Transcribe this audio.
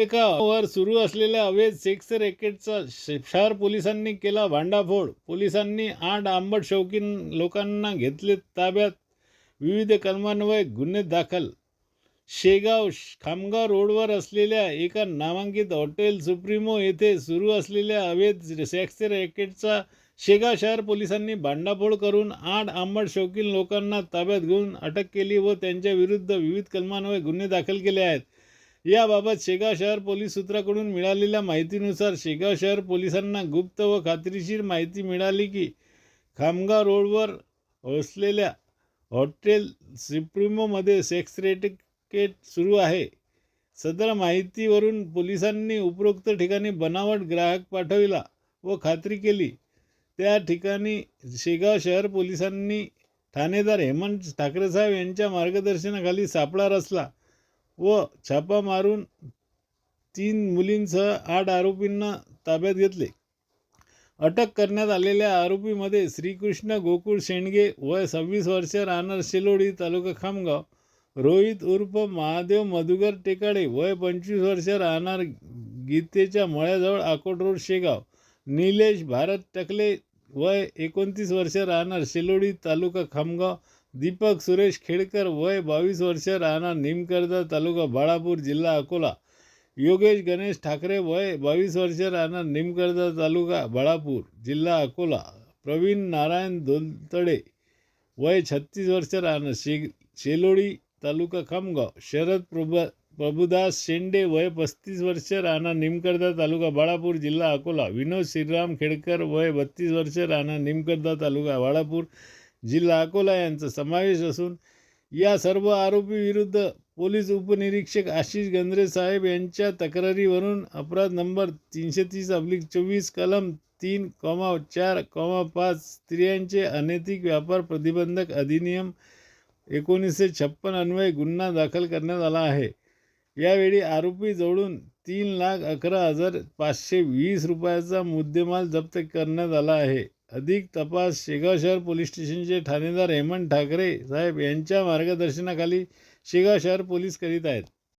विवेकावर सुरू असलेल्या अवैध सेक्स रॅकेटचा शहर पोलिसांनी केला भांडाफोड. पोलिसांनी आठ आंबट शौकीन लोकांना घेतले ताब्यात. विविध कलमान्वये गुन्हे दाखल. शेगाव खामगाव रोडवर असलेल्या एका नामांकित हॉटेल सुप्रीमो येथे सुरू असलेल्या अवैध सेक्स रॅकेटचा शेगाव शहर पोलिसांनी भांडाफोड करून आठ आंबट शौकीन लोकांना ताब्यात घेऊन अटक केली व त्यांच्या विरुद्ध विविध कलमान्वये गुन्हे दाखल केले आहेत. याबाबत शेगाव शहर पोलीस सूत्राकडून मिळालेल्या माहितीनुसार शेगाव शहर पोलिसांना गुप्त व खात्रीशीर माहिती मिळाली की खामगाव रोडवर असलेल्या हॉटेल सिप्रिमोमध्ये सेक्स रेटिकेट सुरू आहे. सदर माहितीवरून पोलिसांनी उपरोक्त ठिकाणी बनावट ग्राहक पाठविला व खात्री केली. त्या ठिकाणी शेगाव शहर पोलिसांनी ठाणेदार हेमंत ठाकरेसाहेब यांच्या मार्गदर्शनाखाली सापळा रचला. व छापा मारून तीन मुलींसह आठ आरोपींना ताब्यात घेतले. अटक करण्यात आलेल्या आरोपीमध्ये श्रीकृष्ण गोकुळ शेंडगे वय सव्वीस वर्ष राहणार शेलोडी तालुका खामगाव. रोहित उर्फ महादेव मधुकर टेकाडे वय पंचवीस वर्ष राहणार गीतेच्या मळ्याजवळ आकोट रोड शेगाव. निलेश भारत टकले वय एकोणतीस वर्ष राहणार शेलोडी तालुका खामगाव. दीपक सुरेश खेडकर वय बावीस वर्ष राहणार निमकरदा तालुका बाळापूर जिल्हा अकोला. योगेश गणेश ठाकरे वय बावीस वर्ष राहणार निमकरदा तालुका बाळापूर जिल्हा अकोला. प्रवीण नारायण दोलतडे वय छत्तीस वर्ष राहणार शे शेलोडी तालुका खामगाव. शरद प्रभ प्रभुदास शेंडे वय पस्तीस वर्ष राहणार निमकर्दा तालुका बाळापूर जिल्हा अकोला. विनोद श्रीराम खेडकर वय बत्तीस वर्ष राहणार निमकर्दा तालुका बाळापूर जिल्हा अकोला यांचा समावेश असून या सर्व आरोपी विरुद्ध पोलीस उपनिरीक्षक आशिष गंद्रे साहेब यांच्या तक्रारीवरून अपराध नंबर तीनशे तीस अब्लिक चोवीस कलम तीन कॉमा चार कॉमा पाच स्त्रियांचे अनैतिक व्यापार प्रतिबंधक अधिनियम एकोणीसशे छप्पन अन्वये गुन्हा दाखल करण्यात आला आहे. यावेळी आरोपी जवळून तीन लाख अकरा हजार पाचशे वीस रुपयाचा मुद्देमाल जप्त करण्यात आला आहे. अधिक तपास शेगाव शहर पोलीस स्टेशनचे ठाणेदार हेमंत ठाकरे साहेब यांच्या मार्गदर्शनाखाली शेगाव शहर पोलीस करीत आहेत.